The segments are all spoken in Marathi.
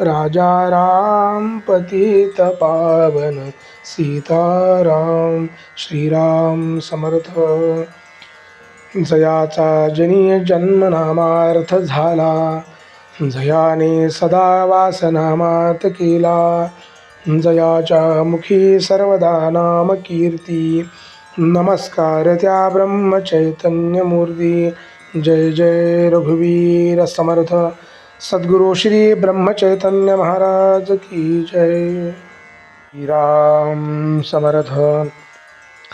राजा राम पतित पावन सीताराम श्रीराम समर्थ। जयाचा जनी जन्मनामार्थ झाला जयाने सदा वासनामात केला जयाच्या मुखी सर्वदा नाम कीर्ती। नमस्कार त्या ब्रह्मचैतन्यमूर्ती जय जय रघुवीर समर्थ। सद्गुरु श्री ब्रह्मचैतन्य महाराज की जय। श्रीराम समर्थ।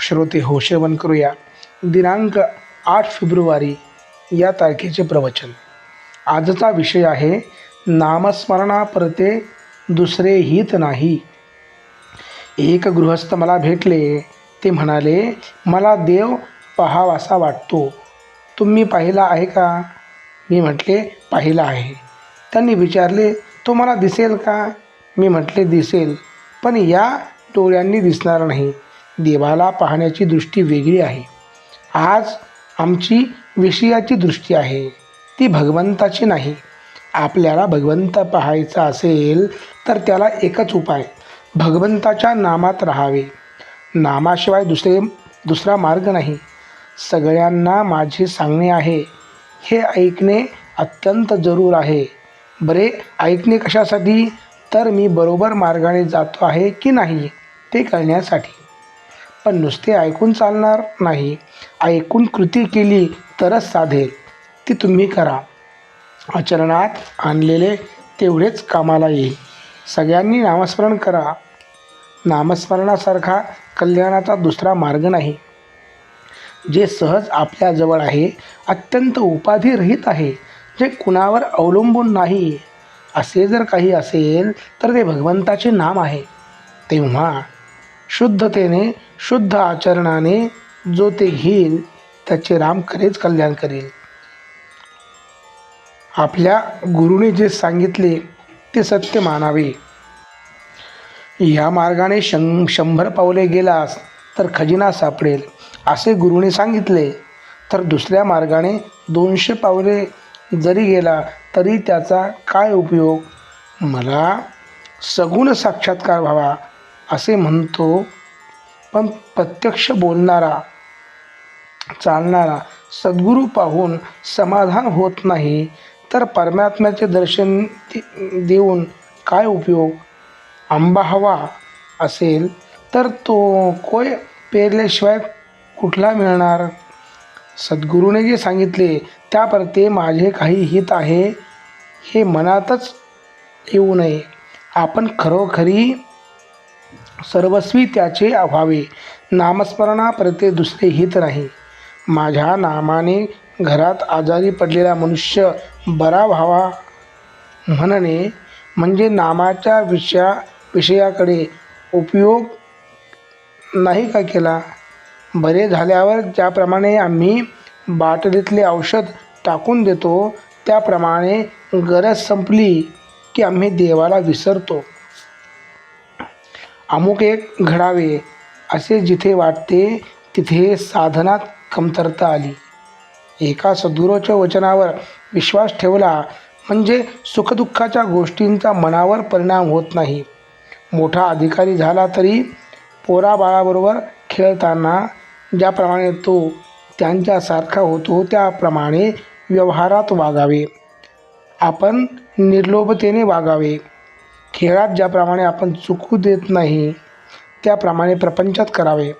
श्रोते हो श्रवण करूया। दिनांक आठ फेब्रुवारी या तारखेचे प्रवचन. आजचा विषय आहे नामस्मरणापरते दुसरे हित नाही. एक गृहस्थ मला भेटले ते म्हणाले मला देव पहावासा वाटतो. तुम्ही पाहिला आहे का? मी म्हटले पाहिला आहे. त्यांनी विचारले तो मला दिसेल का मी म्हटले दिसेल पण या डोळ्यांनी दिसणार नाही. देवाला पाहण्याची दृष्टी वेगळी आहे. आज आमची विषयाची दृष्टी आहे. ती भगवंताची नाही. आपल्याला भगवंत पाहायचा असेल तर त्याला एकच उपाय भगवंताच्या नामात राहावे. नामाशिवाय दुसरे दुसरा मार्ग नाही. सगळ्यांना माझे सांगणे आहे. हे ऐकणे अत्यंत जरूर आहे. बरे ऐकणे कशासाठी? तर मी बरोबर मार्गाने जातो आहे की नाही ते कळण्यासाठी. पण नुसते ऐकून चालणार नाही. ऐकून कृती केली तरच साधेल. ती तुम्ही करा. आचरणात आणलेले तेवढेच कामाला येईल. सगळ्यांनी नामस्मरण करा. नामस्मरणासारखा कल्याणाचा दुसरा मार्ग नाही. जे सहज आपल्याजवळ आहे अत्यंत उपाधिरहित आहे. जे कुणावर अवलंबून नाही. असे जर काही असेल तर ते भगवंताचे नाम आहे. तेव्हा शुद्धतेने शुद्ध आचरणाने जो ते घेईल त्याचे राम खरेच कल्याण करेल. आपल्या गुरुने जे सांगितले ते सत्य मानावे. या मार्गाने शं शंभर पावले गेलास तर खजिना सापडेल असे गुरुने सांगितले. तर दुसऱ्या मार्गाने दोनशे पावले जरी गेला तरी त्याचा काय उपयोग? मला सगुण साक्षात्कार व्हावा असे म्हणतो. पण प्रत्यक्ष बोलणारा चालणारा सद्गुरू पाहून समाधान होत नाही तर परमात्म्याचे दर्शन दे- देऊन काय उपयोग? आंबा हवा असेल तर तो कोय पेरल्याशिवाय कुठला मिळणार? सद्गुरूने जे सांगितले त्याप्रती माझे काही हित आहे हे मनातच येऊ नये. आपण खरोखरी सर्वस्वी त्याचे व्हावे नामस्मरणाप्रते दुसरे हित नाही. माझ्या नामाने घरात आजारी पडलेला मनुष्य बरा व्हावा म्हणणे म्हणजे नामाच्या विषया विषयाकडे उपयोग नाही का केला? बरे झाल्यावर ज्याप्रमाणे आम्ही बाटलीतले औषध टाकून देतो. त्याप्रमाणे गरज संपली की आम्ही देवाला विसरतो. अमुक एक घडावे असे जिथे वाटते तिथे साधनात कमतरता आली. एका सद्गुरूच्या वचनावर विश्वास ठेवला म्हणजे सुखदुःखाच्या गोष्टींचा मनावर परिणाम होत नाही. मोठा अधिकारी झाला तरी पोराबाळाबरोबर खेळताना ज्याप्रमाणे तो त्यांच्यासारखा होतो त्याप्रमाणे व्यवहारात वागावे. आपण निर्लोभतेने वागावे. खेळात ज्याप्रमाणे आपण चुकू देत नाही त्याप्रमाणे प्रपंचात करावे.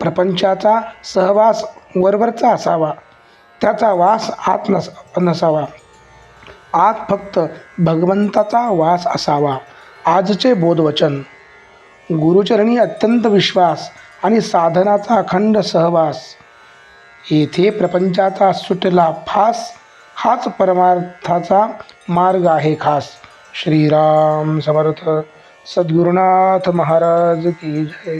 प्रपंचाचा सहवास वरवरचा असावा त्याचा वास आत नस नसावा. आत फक्त भगवंताचा वास असावा आजचे बोधवचन. गुरुचरणी अत्यंत विश्वास आणि साधनाचा अखंड सहवास. येथे प्रपंचाचा सुटला फास हाच परमार्थाचा मार्ग आहे खास. श्रीराम समर्थ सद्गुरुनाथ महाराज की जय.